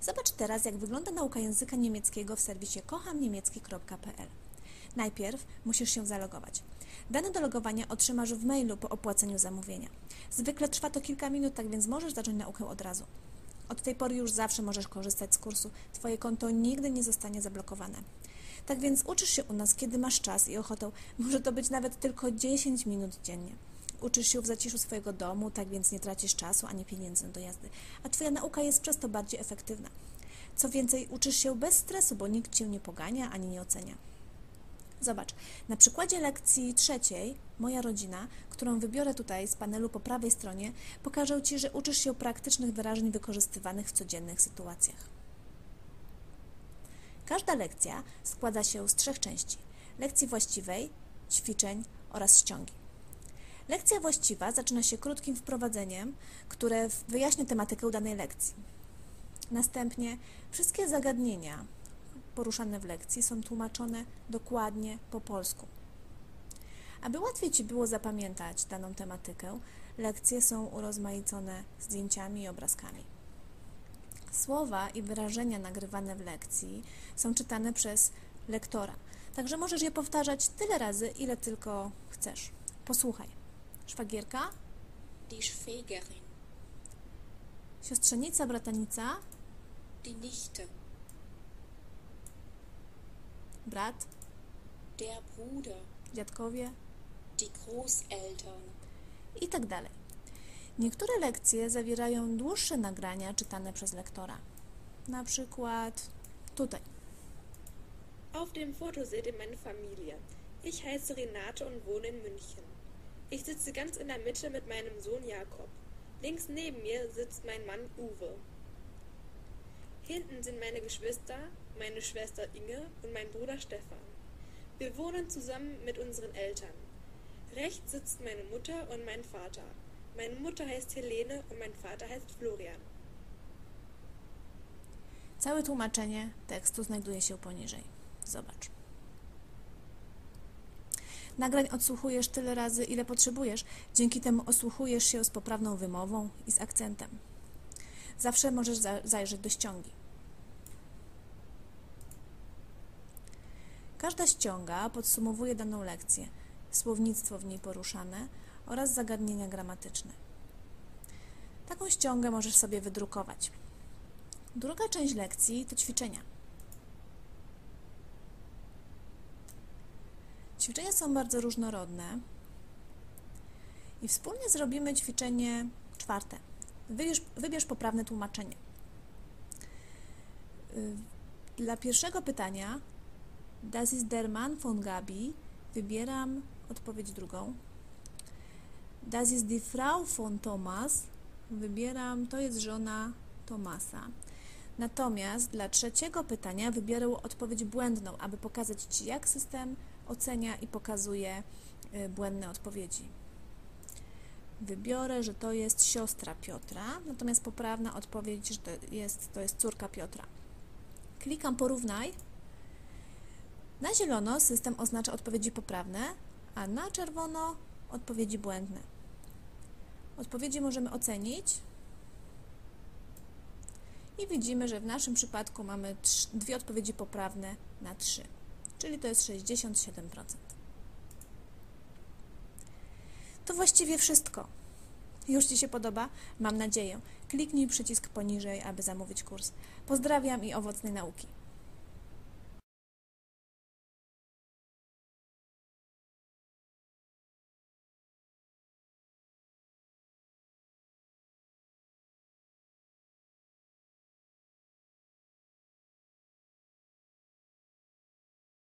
Zobacz teraz, jak wygląda nauka języka niemieckiego w serwisie kochamniemiecki.pl. Najpierw musisz się zalogować. Dane do logowania otrzymasz w mailu po opłaceniu zamówienia. Zwykle trwa to kilka minut, tak więc możesz zacząć naukę od razu. Od tej pory już zawsze możesz korzystać z kursu. Twoje konto nigdy nie zostanie zablokowane. Tak więc uczysz się u nas, kiedy masz czas i ochotę. Może to być nawet tylko 10 minut dziennie. Uczysz się w zaciszu swojego domu, tak więc nie tracisz czasu ani pieniędzy na dojazdy, a Twoja nauka jest przez to bardziej efektywna. Co więcej, uczysz się bez stresu, bo nikt Cię nie pogania ani nie ocenia. Zobacz, na przykładzie lekcji trzeciej, moja rodzina, którą wybiorę tutaj z panelu po prawej stronie, pokażę Ci, że uczysz się praktycznych wyrażeń wykorzystywanych w codziennych sytuacjach. Każda lekcja składa się z trzech części: lekcji właściwej, ćwiczeń oraz ściągi. Lekcja właściwa zaczyna się krótkim wprowadzeniem, które wyjaśnia tematykę danej lekcji. Następnie wszystkie zagadnienia poruszane w lekcji są tłumaczone dokładnie po polsku. Aby łatwiej Ci było zapamiętać daną tematykę, lekcje są urozmaicone zdjęciami i obrazkami. Słowa i wyrażenia nagrywane w lekcji są czytane przez lektora, także możesz je powtarzać tyle razy, ile tylko chcesz. Posłuchaj. Szwagierka, Die Schwägerin, siostrzenica, bratanica, die Nichte, brat, der Bruder, dziadkowie die Großeltern, i tak dalej. Niektóre lekcje zawierają dłuższe nagrania czytane przez lektora. Na przykład tutaj. Auf dem Foto seht ihr meine Familie. Ich heiße Renate und wohne in München. Ich sitze ganz in der Mitte mit meinem Sohn Jakob. Links neben mir sitzt mein Mann Uwe. Hinten sind meine Geschwister, meine Schwester Inge und mein Bruder Stefan. Wir wohnen zusammen mit unseren Eltern. Rechts sitzt meine Mutter und mein Vater. Meine Mutter heißt Helene und mein Vater heißt Florian. Całe tłumaczenie tekstu znajduje się poniżej. Zobacz. Nagrań odsłuchujesz tyle razy, ile potrzebujesz. Dzięki temu osłuchujesz się z poprawną wymową i z akcentem. Zawsze możesz za zajrzeć do ściągi. Każda ściąga podsumowuje daną lekcję, słownictwo w niej poruszane oraz zagadnienia gramatyczne. Taką ściągę możesz sobie wydrukować. Druga część lekcji to ćwiczenia. Ćwiczenia są bardzo różnorodne i wspólnie zrobimy ćwiczenie czwarte. Wybierz, wybierz poprawne tłumaczenie. Y, Dla pierwszego pytania Das ist der Mann von Gabi wybieram odpowiedź drugą. Das ist die Frau von Thomas wybieram to jest żona Tomasa. Natomiast dla trzeciego pytania wybiorę odpowiedź błędną, aby pokazać Ci, jak system ocenia i pokazuje y, błędne odpowiedzi. Wybiorę, że to jest siostra Piotra, natomiast poprawna odpowiedź, że to jest, to jest córka Piotra. Klikam porównaj. Na zielono system oznacza odpowiedzi poprawne, a na czerwono odpowiedzi błędne. Odpowiedzi możemy ocenić i widzimy, że w naszym przypadku mamy dwie odpowiedzi poprawne na 3, czyli to jest 67%. To właściwie wszystko. Już Ci się podoba? Mam nadzieję. Kliknij przycisk poniżej, aby zamówić kurs. Pozdrawiam i owocnej nauki.